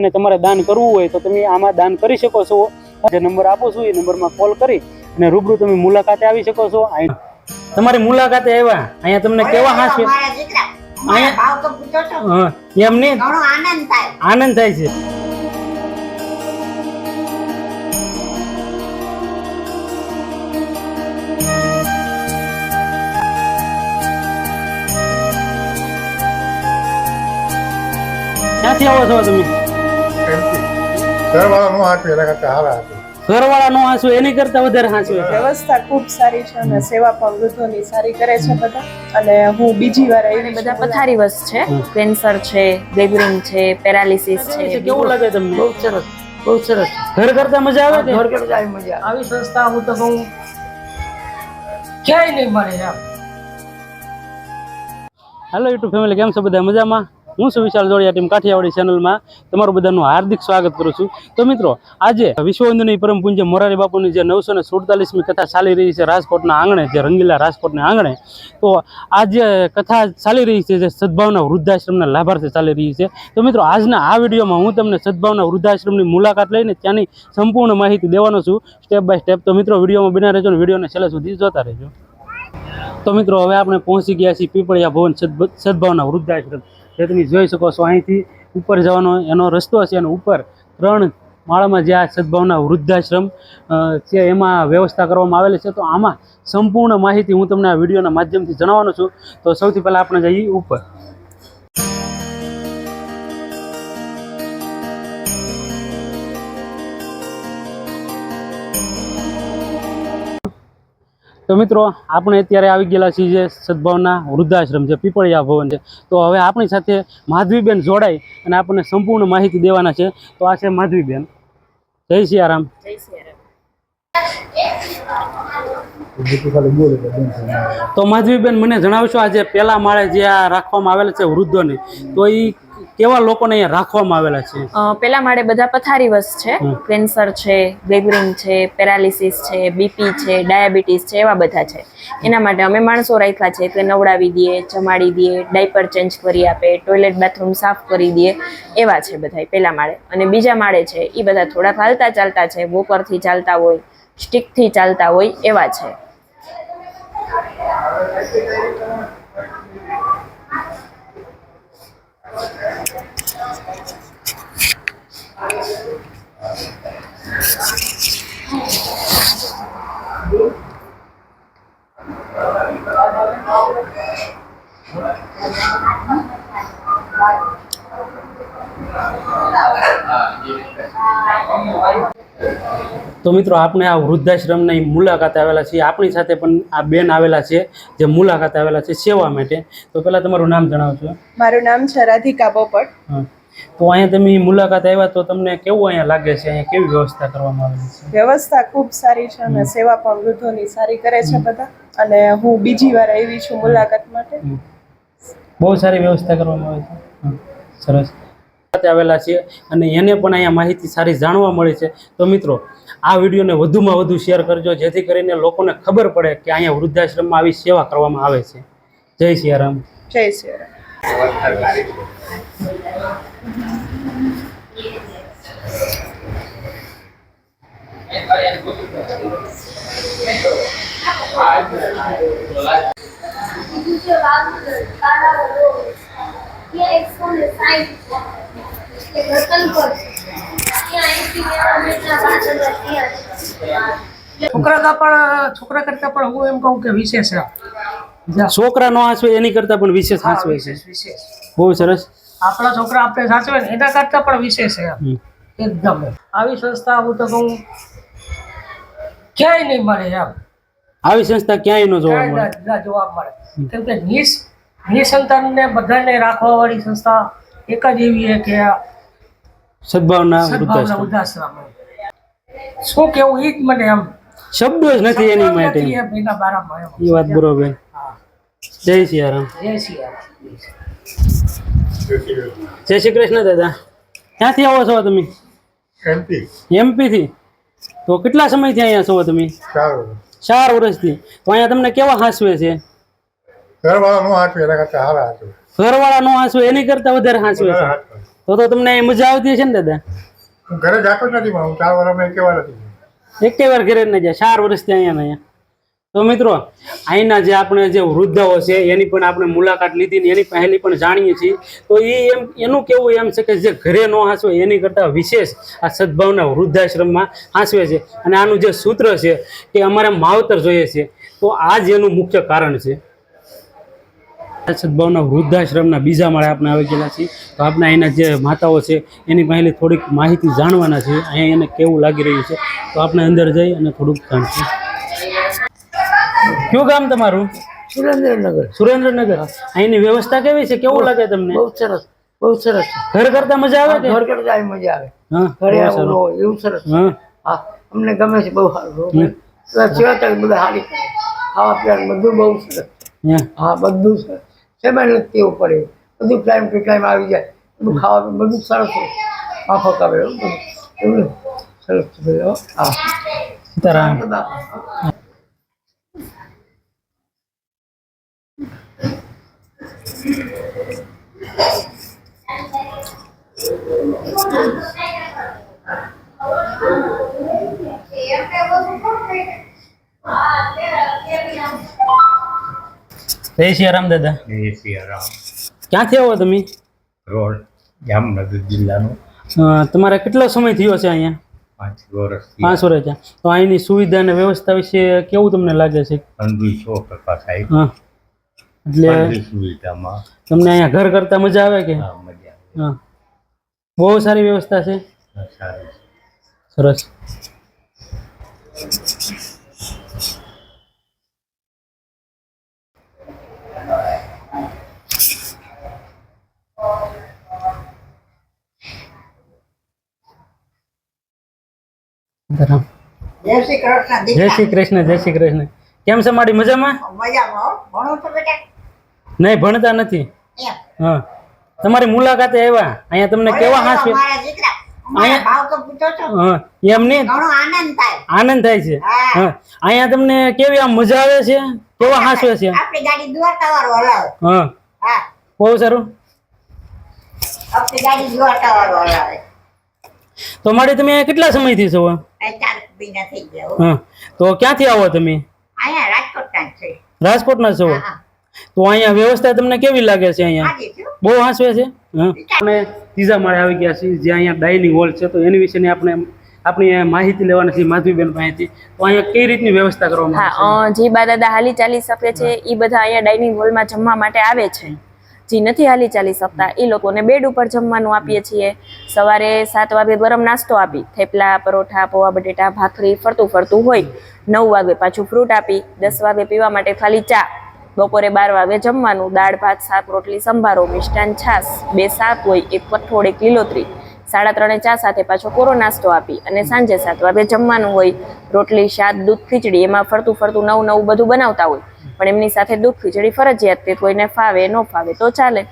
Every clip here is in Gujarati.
અને તમારે દાન કરવું હોય તો તમે આમાં દાન કરી શકો છો. જે નંબર આપો છો એ નંબરમાં કોલ કરી અને રૂબરૂ તમે મુલાકાતે આવી શકો છો. તમારી મુલાકાતે આવ્યા. અહીંયા તમને કેવા હાસ્ય? એમ નહીં? આનંદ થાય છે. ક્યાંથી આવો છો તમે? ઘરવાળા નો હાથે એના કરતા હારા હતું ઘરવાળા નો હાંસુ એની કરતા વધારે હાંસુ વ્યવસ્થા ખૂબ સારી છે અને સેવા પણ વૃદ્ધોની સારી કરે છે બધા. અને હું બીજી વાર આવી બધા પથારી વસ છે. કેન્સર છે બ્લેગરિંગ છે પેરાલિસિસ છે કેવું લાગે તમને? બહુ સરસ બહુ સરસ. ઘર કરતા મજા આવે કે? ઘર કરતા આવી મજા આવી. સંસ્થા હું તો કહું ક્યાંય નહીં મળે એમ. હેલો યુટ્યુબ ફેમિલી કેમ છો બધા? મજામાં? હું છું વિશાલ જોડિયા ટીમ કાઠિયાવાડી ચેનલમાં તમારું બધાનું હાર્દિક સ્વાગત કરું છું. તો મિત્રો, આજે વિશ્વ વંદનીય પરમ પૂજ્ય મોરારી બાપુની જે નવસો ને સુડતાલીસમી કથા ચાલી રહી છે રાજકોટના આંગણે, જે રંગીલા રાજકોટના આંગણે, તો આ જે કથા ચાલી રહી છે, જે સદભાવના વૃદ્ધાશ્રમના લાભાર્થે ચાલી રહી છે. તો મિત્રો, આજના આ વિડીયોમાં હું તમને સદભાવના વૃદ્ધાશ્રમની મુલાકાત લઈને ત્યાંની સંપૂર્ણ માહિતી દેવાનો છું. સ્ટેપ બાય સ્ટેપ, તો મિત્રો, વિડીયોમાં બના રહેજો વિડીયોને છેલ્લે સુધી જોતા રહેજો. તો મિત્રો, હવે આપણે પહોંચી ગયા છીએ પીપળિયા ભવન સદભ- સદભાવના વૃદ્ધાશ્રમ. જે તમે જોઈ શકો છો, અહીંથી ઉપર જવાનો એનો રસ્તો છે અને ઉપર ત્રણ માળામાં જે આ સદભાવના વૃદ્ધાશ્રમ છે એમાં વ્યવસ્થા કરવામાં આવેલી છે, તો આમાં સંપૂર્ણ માહિતી હું તમને આ વિડીયોના માધ્યમથી જણાવવાનો છું. તો સૌથી પહેલાં આપણે જઈએ ઉપર. તો મિત્રો આપણે અત્યારે આવી ગયેલા છીએ જે સદભાવના વૃદ્ધાશ્રમ છે પીપળિયા ભવન છે. તો હવે આપણી સાથે માધવીબેન જોડાય અને આપણને સંપૂર્ણ માહિતી દેવાના છે. તો આ છે માધવીબેન. જય સિયારામ. તો માધવીબેન મને જણાવશો આજે પેલા માળે જે આ રાખવામાં આવેલા છે વૃદ્ધોને તો એ કેવા લોકોને અહીંયા રાખવામાં આવેલા છે? પેલા માળે બધા પથારી વસ છે. કેન્સર છે ગ્રેગરિંગ છે પેરાલિસિસ છે બીપી છે ડાયાબિટીસ છે એવા બધા છે. એના માટે અમે માણસો રાખ્યા છે કે નવડાવી દઈએ જમાડી દઈએ ડાયપર ચેન્જ કરી આપે ટોયલેટ બાથરૂમ સાફ કરી દઈએ એવા છે બધા પેલા માળે. અને બીજા માળે છે એ બધા થોડાક હાલતા ચાલતા છે વોકરથી ચાલતા હોય સ્ટિકથી ચાલતા હોય એવા છે. Thank you. તો મિત્રો આપણે આ વૃદ્ધાશ્રમની મુલાકાત આવેલા છીએ. આપણી સાથે પણ આ બેન આવેલા છે જે મુલાકાત આવેલા છે સેવા માટે. તો પહેલાં તમારું નામ જણાવશો મારું નામ છે રાધિકા પોપટ. તો અહીંયા તમે મુલાકાત આવ્યા તો તમને કેવું અહીંયા લાગે છે? અહીંયા કેવી વ્યવસ્થા કરવામાં આવેલી છે? વ્યવસ્થા ખૂબ સારી છે અને સેવા પણ વૃદ્ધોની સારી કરે છે બધા. અને હું બીજી વાર આવી છું મુલાકાત માટે. બહુ સારી વ્યવસ્થા કરવામાં આવે છે. સરસ. આવેલા છે અને એને પણ અહીંયા માહિતી સારી જાણવા મળી છે. તો મિત્રો આ વિડીયોને વધુમાં વધુ શેર કરજો જેથી કરીને લોકોને ખબર પડે કે અહીંયા વૃદ્ધાશ્રમમાં આવી સેવા કરવામાં આવે છે. જય સિયારામ જય છોકરા કરતા પણ છોકરા કરતા પણ હું એમ કહું કે વિશેષ છે. જ્યાં છોકરાનો હાંસવે એની કરતા પણ વિશેષ હાંસવે છે. બહુ સરસ. આપણા છોકરા આપણે સાચવે ને એના કરતા પણ વિશેષ છે. એકદમ. આવી સંસ્થા હું તો કહું ક્યાંય નહીં મળે એમ. આવી સંસ્થા ક્યાંય ન જોવા મળે. ના- ના જોવા મળે. કેમ કે નિસ નિસંતાનને બધાને રાખવા વાળી સંસ્થા એક જ એવી છે કે સદભાવના વૃદ્ધાશ્રમ. શું કેવું? ઈ મને એમ શબ્દો જ નથી એની માટે. એ વાત બરોબર. જય સિયારામ. જય શ્રી રામ જય શ્રી કૃષ્ણ દાદા. ક્યાંથી આવો છો તમે? એમપી. થી તો કેટલા સમયથી અહીંયા છો તમે? ચાર વર્ષથી. તો અહીંયા તમને કેવા હાંસવે છે? ઘરવાળા નો હાથે એના કરતા હારા હતું ઘરવાળા નો હાંસવે એની કરતા વધારે હાંસવે છે. તો તો તમને મજા આવતી હશે ને દાદા? હું ઘરે જાતો જ નથી હું ચાર વાર અમે કેવા નથી એક વાર ઘરે ન જાય ચાર વર્ષથી અહીંયા ને અહીંયા. તો મિત્રો અહીંના જે આપણે જે વૃદ્ધાઓ છે એની પણ આપણે મુલાકાત લીધી ને એની પહેલી પણ જાણીએ છીએ. તો એ એમ એનું કેવું એમ છે કે જે ઘરે ન હાંસવે એની કરતાં વિશેષ આ સદભાવના વૃદ્ધાશ્રમમાં હાંસવે છે. અને આનું જે સૂત્ર છે કે અમારે માવતર જોઈએ છે તો આ જ એનું મુખ્ય કારણ છે. આ સદભાવના વૃદ્ધાશ્રમના બીજા માળે આપણે આવી ગયેલા છીએ. તો આપણે અહીંના જે માતાઓ છે એની પહેલી થોડીક માહિતી જાણવાના છે અહીંયા એને કેવું લાગી રહ્યું છે. તો આપણે અંદર જઈ અને થોડુંક જાણશું. કયું ગામ તમારું? સુરેન્દ્રનગર. સુરેન્દ્રનગર. અહીંની વ્યવસ્થા કેવી છે? કેવું લાગે તમને? બહુ સરસ બહુ સરસ ઘર કરતા મજા આવે ઘર કરતા મજા આવે. હા એવું સરસ. હા. અમને ગમે છે બહુ સારું સેવા બધા સારી. ખાવા પીવાનું બધું બહુ સરસ હા. હા બધું સરસ. સેમાં લગતી એવું પડે. બધું ટાઈમ ટુ ટાઈમ આવી જાય. બધું ખાવા બધું સરસ માફક આવે એવું સરસ છે બધું, હો. જય સિયારામ દાદા. જય સિયારામ. ક્યાંથી આવો તમે? રોડ જામનગર જિલ્લાનો. તમારે કેટલો સમય થયો છે અહીંયા? પાંચ વર્ષ પાંચ વર્ષ છે તો અહીંની સુવિધા અને વ્યવસ્થા વિશે કેવું તમને લાગે છે? સો ટકા સાહેબ. એટલે સુવિધામાં. તમને અહીંયા ઘર કરતા મજા આવે કે? હા બહુ સારી વ્યવસ્થા છે. સરસ. જય શ્રી કૃષ્ણ જય શ્રી કૃષ્ણ જય શ્રી કૃષ્ણ. કેમ છે મારી મજામાં? મજામાં ભણો છો બેટા? નહીં ભણતા નથી. હા. તમારી મુલાકાતે આવ્યા. અહીંયા તમને કેવા હાસ્ય? આનંદ થાય. છે. અહીંયા તમને કેવી આમ મજા આવે છે? કેવા હાસ્ય છે? આપણી ગાડી દ્વારકા વાળો હલાવે. હા. હા. બહુ સારું. આપણી ગાડી દ્વારકા વાળો હલાવે. તો મારી તમે કેટલા સમયથી છો? તો ક્યાંથી આવો તમે? અહીંયા રાજકોટ ના રાજકોટના છો? તો અહીંયા વ્યવસ્થા તમને કેવી લાગે છે અહીંયા? બહુ હાંસવે છે? હા. આપણે ત્રીજા માળે આવી ગયા છીએ જે અહીંયા ડાઇનિંગ હોલ છે તો એની વિશેની આપણે આપણી માહિતી લેવાની છે માધવીબેન પાસેથી તો અહીંયા કઈ રીતની વ્યવસ્થા કરવામાં હા જે બા દાદા હાલી ચાલી શકે છે એ બધા અહીંયા ડાઇનિંગ હોલમાં જમવા માટે આવે છે. જે નથી હાલી ચાલી શકતા, એ લોકોને બેડ ઉપર જમવાનું આપીએ છીએ. સવારે સાત વાગે ગરમ નાસ્તો આપી, થેપલા, પરોઠા, પૌવા બટેટા, ભાખરી, ફરતું ફરતું હોય. નવ વાગે પાછું ફ્રૂટ આપી, દસ વાગે પીવા માટે ખાલી ચા. બપોરે બાર વાગે જમવાનું, દાળ, ભાત, શાક, રોટલી, સંભારો, મિષ્ટાન, છાશ, બે શાક હોય, એક કઠોળ, એક લીલોતરી. સાડા ત્રણે ચા સાથે પાછો કોરો નાસ્તો આપી અને સાંજે સાત વાગે જમવાનું હોય, રોટલી, શાક, દૂધ, ખીચડી, એમાં ફરતું ફરતું નવું નવું બધું બનાવતા હોય. પણ એમની સાથે દૂધ, ખીચડી, ફરજિયાત તે કોઈને ફાવે, ન ફાવે તો ચાલે.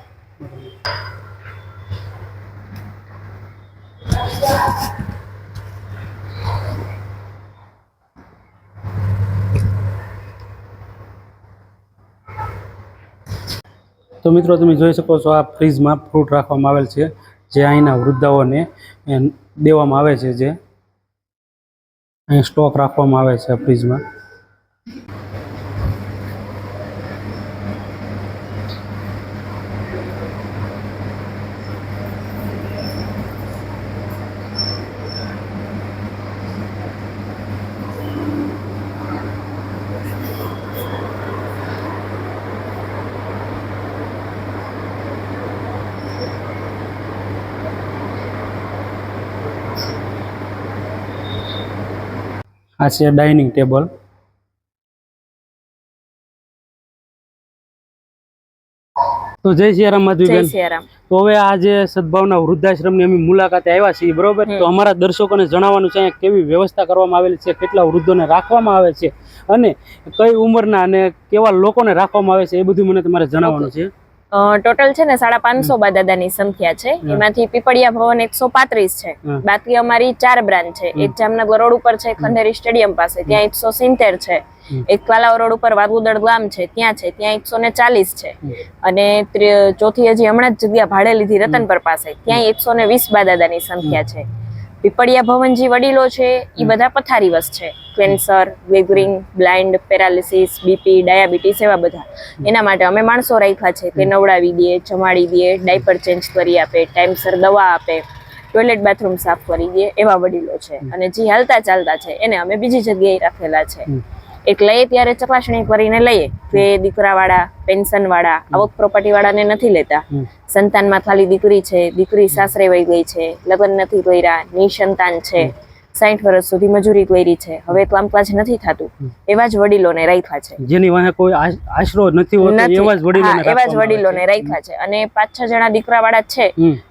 તો મિત્રો, તમે જોઈ શકો છો આ ફ્રીજમાં ફ્રૂટ રાખવામાં આવેલ છે. જે અહીંના વૃદ્ધાઓને દેવામાં આવે છે જે. અહીં સ્ટોક રાખવામાં આવે છે ફ્રીજમાં આ છે ડાઇનિંગ ટેબલ. તો જય સિયારામ માધુબેન તો હવે આજે જે સદભાવના વૃદ્ધાશ્રમની અમે મુલાકાતે આવ્યા છીએ બરોબર? તો અમારા દર્શકોને જણાવવાનું છે કેવી વ્યવસ્થા કરવામાં આવેલી છે કેટલા વૃદ્ધોને રાખવામાં આવે છે અને કઈ ઉંમરના અને કેવા લોકોને રાખવામાં આવે છે એ બધું મને તમારે જણાવવાનું છે. ટોટલ છે ને સાડા પાંચસો દાદાની સંખ્યા છે. એમાંથી પીપળિયા ભવન એકસો પાંત્રીસ છે. બાકી અમારી ચાર બ્રાન્ચ છે. એક જામનગર રોડ ઉપર છે ખંડેરી સ્ટેડિયમ પાસે ત્યાં એકસો સિત્તેર છે. એક કાલાવ રોડ ઉપર વાગુદળ ગામ છે ત્યાં છે ત્યાં એકસો ને ચાલીસ છે. અને ચોથી હજી હમણાં જ જગ્યા ભાડે લીધી રતનપર પાસે ત્યાં એકસો ને વીસ દાદાની સંખ્યા છે. પીપળિયા ભવનજી વડીલો છે એ બધા પથારીવશ છે. કેન્સર વેગરિંગ બ્લાઇન્ડ પેરાલિસિસ બીપી ડાયાબિટીસ એવા બધા. એના માટે અમે માણસો રાખ્યા છે. કે નવડાવી દઈએ જમાડી દઈએ ડાયપર ચેન્જ કરી આપે ટાઈમસર દવા આપે ટોયલેટ બાથરૂમ સાફ કરી દઈએ એવા વડીલો છે. અને જે હાલતા ચાલતા છે. એને અમે બીજી જગ્યાએ રાખેલા છે. એક લઈએ ત્યારે ચકાસણી કરીને લઈએ કે દીકરાવાળા પેન્શનવાળા આવક પ્રોપર્ટીવાળાને નથી લેતા. સંતાનમાં ખાલી દીકરી છે દીકરી સાસરે વહી ગઈ છે લગ્ન નથી કર્યા નિસંતાન છે. સાઠ વર્ષ સુધી મજૂરી કરી છે. હવે કામકાજ નથી થતું. એવા જ વડીલોને રાખ્યા છે. જેની વાહે કોઈ આશરો નથી હોતો એવા જ વડીલોને એવા જ વડીલોને રાખ્યા છે. અને પાંચ છ જણા દીકરાવાળા છે.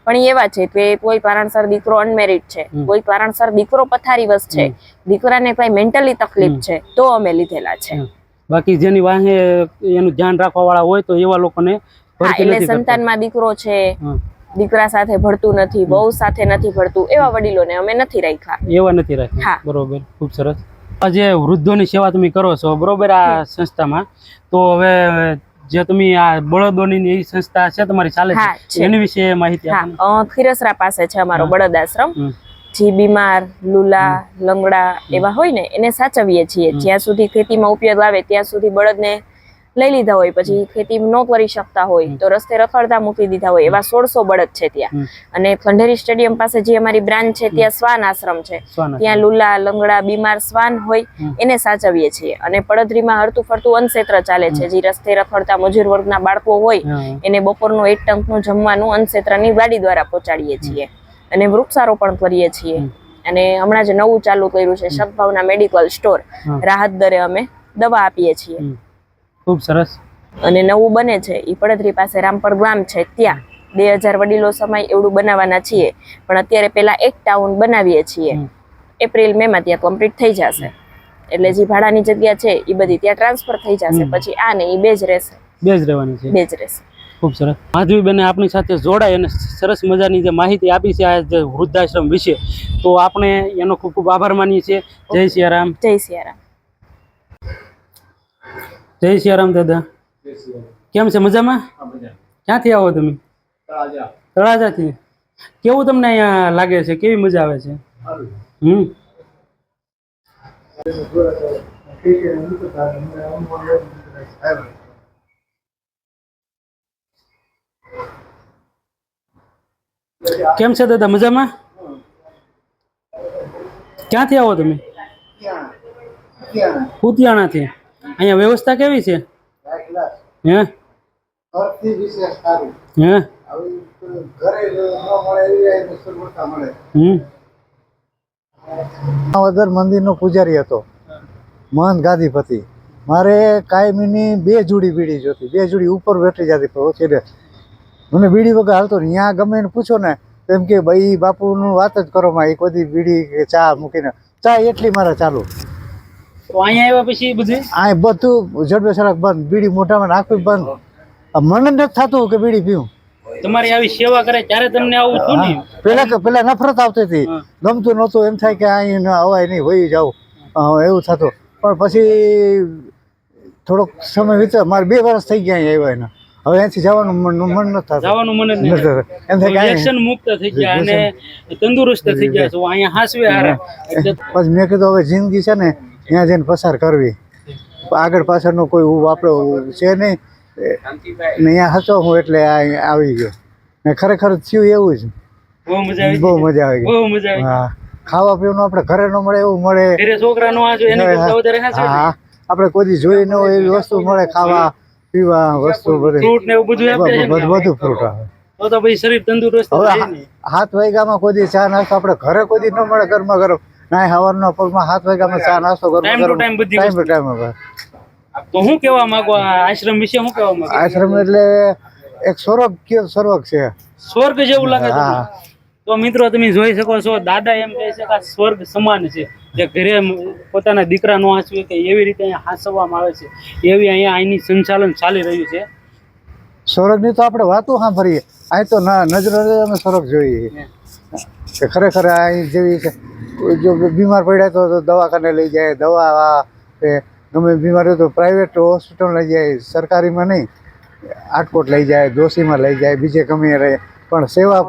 પણ એવા છે કે કોઈ કારણસર દીકરો અનમેરિડ છે. કોઈ કારણસર દીકરો પથારી વસ છે દીકરાને કઈ મેન્ટલી તકલીફ છે તો અમે લીધેલા છે. બાકી જેની વાહે એનું ધ્યાન રાખવા વાળા હોય તો એવા લોકોને એટલે. સંતાનમાં દીકરો છે. દીકરા સાથે ભળતું નથી બહુ સાથે નથી ભળતું એવા વડીલોને અમે નથી રાખ્યા. એવા નથી રાખ્યા. બરોબર ખૂબ સરસ. આ જે વૃદ્ધોની સેવા તમે કરો છો બરોબર આ સંસ્થામાં તો હવે જે તમે આ બળદોની એ સંસ્થા છે તમારી ચાલે છે. એની વિશે માહિતી ખીરસરા પાસે છે અમારો બળદ આશ્રમ જી જે બીમાર લુલા લંગડા એવા હોય ને એને સાચવીએ છીએ. જ્યાં સુધી ખેતીમાં ઉપયોગ આવે ત્યાં સુધી બળદને લઈ લીધા હોય પછી ખેતી ન કરી શકતા હોય તો રસ્તે રખડતા મૂકી દીધા હોય એવા સોળસો બળદ છે ત્યાં. અને ખંડેરી સ્ટેડિયમ પાસે જે અમારી બ્રાન્ચ છે ત્યાં શ્વાન આશ્રમ છે. ત્યાં લુલા લંગડા બીમાર શ્વાન હોય એને સાચવીએ છીએ. અને પડદરીમાં હરતું ફરતું અન્નક્ષેત્ર ચાલે છે જે રસ્તે રખડતા મજૂર વર્ગના બાળકો હોય એને બપોરનું એક ટંકનું જમવાનું અન્નક્ષેત્રની ગાડી દ્વારા પહોંચાડીએ છીએ. અને વૃક્ષારોપણ કરીએ છીએ. અને હમણાં જ નવું ચાલુ કર્યું છે સદભાવના મેડિકલ સ્ટોર. રાહત દરે અમે દવા આપીએ છીએ. ખૂબ સરસ. અને નવું બને છે. એ પડદરી પાસે રામપર ગામ છે ત્યાં. બે હજાર વડીલો સમય એવડું બનાવવાના છીએ પણ અત્યારે પેલા એક ટાઉન બનાવીએ છીએ. એપ્રિલ મે માં ત્યાં કમ્પ્લીટ થઈ જશે. એટલે જે ભાડાની જગ્યા છે એ બધી ત્યાં ટ્રાન્સફર થઈ જશે. પછી આ ને એ બે જ રહેશે. બે જ રહેવાની છે. બે જ રહેશે. ખૂબ સરસ. માધવીબેને આપણી સાથે જોડાઈ અને સરસ મજાની જે માહિતી આપી છે આ જે વૃદ્ધાશ્રમ વિશે તો આપણે એનો ખૂબ ખૂબ આભાર માનીએ છીએ. જય સિયારામ. જય સિયારામ. જય સિયારામ દાદા. કેમ છે મજામાં? ક્યાંથી આવો તમે? તળાજાથી. કેવું તમને અહીંયા લાગે છે? કેવી મજા આવે છે? હમ. કેમ છે દાદા? મજામાં? ક્યાંથી આવો તમે? કુતિયાણાથી અહીંયા વ્યવસ્થા કેવી છે? હે? હે? વદર મંદિરનો પૂજારી હતો. મહંત ગાદીપતિ મારે કાયમીની બે જોડી બીડી જોતી. બે જોડી ઉપર બેઠી જતી ઓછી મને બીડી વગર હાલતો ને ત્યાં ગમે એને પૂછો ને એમ કે ભાઈ બાપુનું વાત જ કરો માં. એક બધી બીડી કે ચા મૂકીને ચા એટલી મારે ચાલુ. તો અહીંયા આવ્યા પછી બધી? આ બધું જડબે સડક બંધ. બીડી મોઢામાં નાખવી બંધ. મને નથી થતું કે બીડી પીવું. તમારી આવી સેવા કરે ત્યારે તમને આવું થયું ને? પેલા પેલા નફરત આવતી હતી. ગમતું નહોતું. એમ થાય કે અહીં ન અવાય નહીં વહી જાવ એવું થતું. પણ પછી થોડોક સમય વિતર મારે બે વર્ષ થઈ ગયા અહીંયા આવ્યા એના. હવે અહીંથી જવાનું મન નથી થતું. જવાનું મને જ નથી એમ થાય મુક્ત થઈ ગયા અને તંદુરસ્ત થઈ ગયા છો. અહીંયા હાસવે હારા. પછી મેં કીધું હવે જિંદગી છે ને ત્યાં જઈને પસાર કરવી. આગળ પાછળનો કોઈ આપણો છે નહીં. ને અહીંયા હતો હું એટલે આવી ગયો. ને ખરેખર થયું એવું જ. બહુ મજા આવી ગઈ. હા. ખાવા પીવાનું આપણે ઘરે ન મળે એવું મળે. હા આપણે કોઈ જોઈ ન હોય એવી વસ્તુ મળે ખાવા પીવા વસ્તુ ફ્રૂટ ને એવું બધું બધું ફ્રૂટ આવે. તો તો પછી શરીર તંદુરસ્ત હવે રહે હા- ને. હાથ વાગ્યામાં કોઈ ચા નાસ્તો આપણે ઘરે કોઈ ન મળે ઘરમાં ગરમ. ના હવારના પગમાં હાથ વાગ્યામાં ચા નાસ્તો ગરમા ટાઈમ ટુ ટાઈમ બધી ટાઈમ ટુ ટાઈમ તો હું કેવા માંગુ? આશ્રમ વિશે હું કેવા માંગુ? આશ્રમ એટલે એક સ્વર્ગ કે સ્વર્ગ છે. સ્વર્ગ જેવું લાગે છે તો મિત્રો તમે જોઈ શકો છો દાદા એમ કહે છે કે સ્વર્ગ સમાન છે. જે ઘરે પોતાના દીકરા નો હાંસવે કે એવી રીતે અહીંયા હાંસવામાં આવે છે. એવી અહીંયા અહીંની સંચાલન ચાલી રહ્યું છે. સ્વર્ગની તો આપણે વાતો સાંભળીએ. અહીં તો ના નજરે અમે સ્વર્ગ જોઈએ. કે ખરેખર અહીં જેવી છે જો બીમાર પડ્યા તો દવાખાને લઈ જાય, દવા આપે ગમે બીમાર તો પ્રાઇવેટ હોસ્પિટલ લઈ જાય, સરકારીમાં નહીં. આટકોટ લઈ જાય દોશીમાં લઈ જાય, બીજે ગમે રહે. પણ સેવા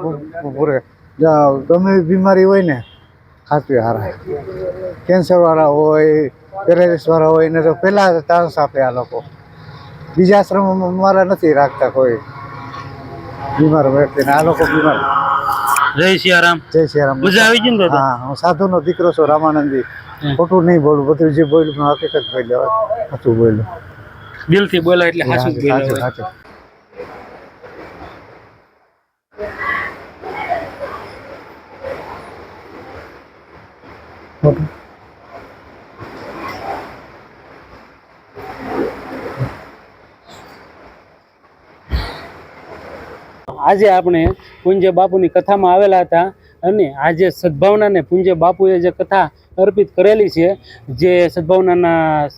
પૂરે. ગમે બીમારી હોય ને ખાતવી હારા. કેન્સરવાળા હોય પેરાલિસવાળા હોય, એને તો પહેલાં ચાન્સ આપે આ લોકો. બીજા આશ્રમમાં મારા નથી રાખતા કોઈ. બીમાર વ્યક્તિને આ લોકો બીમાર. જય સિયારામ. જય શ્રી મજા આવી ગઈ ને હા હું સાધુનો દીકરો છું રામાનંદી. ખોટું નહીં બોલું બધું જે બોલ્યું હકીકત બોલ્યો હતું બોલ્યું. દિલથી બોલા એટલે બોલ્યા આજે આપણે પૂંજ્ય બાપુની કથામાં આવેલા હતા અને આજે સદભાવનાને પૂંજ્ય બાપુએ જે કથા અર્પિત કરેલી છે, જે સદભાવનાના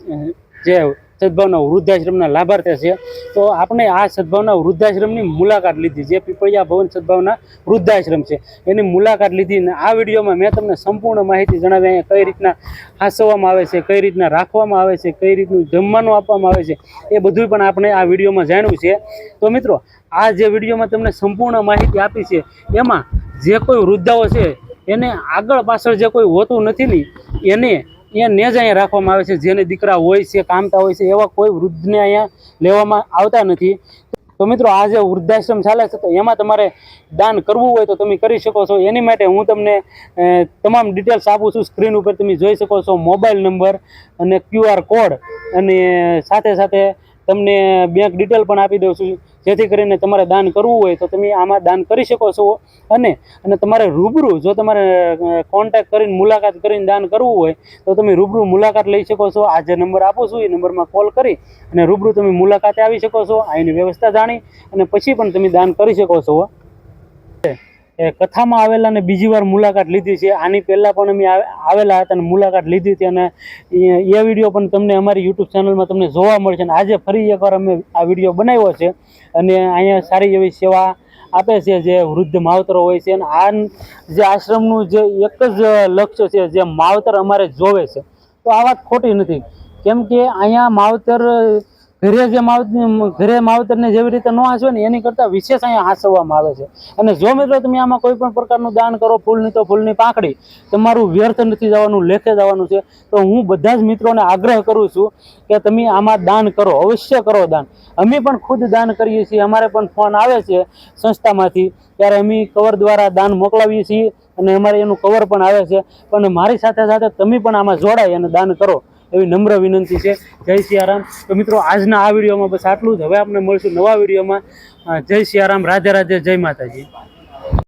જે સદભાવના વૃદ્ધાશ્રમના લાભાર્થી છે. તો આપણે આ સદભાવના વૃદ્ધાશ્રમની મુલાકાત લીધી. જે પીપળિયા ભવન સદભાવના વૃદ્ધાશ્રમ છે. એની મુલાકાત લીધી અને આ વિડીયોમાં મેં તમને સંપૂર્ણ માહિતી જણાવી. અહીંયા કઈ રીતના હાંસવામાં આવે છે, કઈ રીતના રાખવામાં આવે છે, કઈ રીતનું જમવાનું આપવામાં આવે છે, એ બધું પણ આપણે આ વિડીયોમાં જાણ્યું છે. તો મિત્રો, આ જે વિડીયોમાં તમને સંપૂર્ણ માહિતી આપી છે, એમાં જે કોઈ વૃદ્ધાઓ છે, એને આગળ પાછળ જે કોઈ હોતું નથી ને, એને એને જ અહીંયા રાખવામાં આવે છે. જેને દીકરા હોય છે, કામતા હોય છે, એવા કોઈ વૃદ્ધને અહીંયા લેવામાં આવતા નથી. તો મિત્રો, આ જે વૃદ્ધાશ્રમ ચાલે છે, તો એમાં તમારે દાન કરવું હોય તો તમે કરી શકો છો. એની માટે હું તમને તમામ ડિટેલ્સ આપું છું. સ્ક્રીન ઉપર તમે જોઈ શકો છો. મોબાઈલ નંબર અને ક્યુઆર કોડ અને સાથે સાથે તમને બેંક ડિટેલ પણ આપી દઉં છું. જેથી કરીને તમારે દાન કરવું હોય તો તમે આમાં દાન કરી શકો છો. અને અને તમારે રૂબરૂ જો તમારે કોન્ટેક્ટ કરીને મુલાકાત કરીને દાન કરવું હોય તો તમે રૂબરૂ મુલાકાત લઈ શકો છો. આ જે નંબર આપું છું, એ નંબરમાં કોલ કરી અને રૂબરૂ તમે મુલાકાતે આવી શકો છો. આની વ્યવસ્થા જાણી અને પછી પણ તમે દાન કરી શકો છો. કથામાં આવેલા ને બીજી વાર મુલાકાત લીધી છે. આની પહેલાં પણ અમે આવેલા હતા અને મુલાકાત લીધી હતી અને એ વીડિયો પણ તમને અમારી યુટ્યુબ ચેનલમાં તમને જોવા મળશે અને આજે ફરી એકવાર અમે આ વીડિયો બનાવ્યો છે અને અહીંયા સારી એવી સેવા આપે છે જે વૃદ્ધ માવતરો હોય છે અને આ જે આશ્રમનું જે એક જ લક્ષ્ય છે જે માવતર અમારે જોવે છે. તો આ વાત ખોટી નથી. કેમ કે અહીંયા માવતર ઘરે જે માવતર ઘરે માવતરને જેવી રીતે ન હાંસવે ને એની કરતાં વિશેષ અહીંયા હાંસવવામાં આવે છે. અને જો મિત્રો તમે આમાં કોઈ પણ પ્રકારનું દાન કરો, ફૂલની તો ફૂલની પાંખડી, તમારું વ્યર્થ નથી જવાનું, લેખે જવાનું છે, તો હું બધા જ મિત્રોને આગ્રહ કરું છું કે તમે આમાં દાન કરો, અવશ્ય કરો દાન. અમે પણ ખુદ દાન કરીએ છીએ, અમારે પણ ફોન આવે છે સંસ્થામાંથી, ત્યારે અમે કવર દ્વારા દાન મોકલાવીએ છીએ અને અમારે એનું કવર પણ આવે છે. પણ મારી સાથે સાથે તમે પણ આમાં જોડાય અને દાન કરો. એવી નમ્ર વિનંતી છે. જય સિયારામ. તો મિત્રો, આજના આ વિડીયોમાં બસ આટલું જ. હવે આપણે મળશું નવા વિડીયોમાં. જય સિયારામ. રાધે રાધે. જય માતાજી.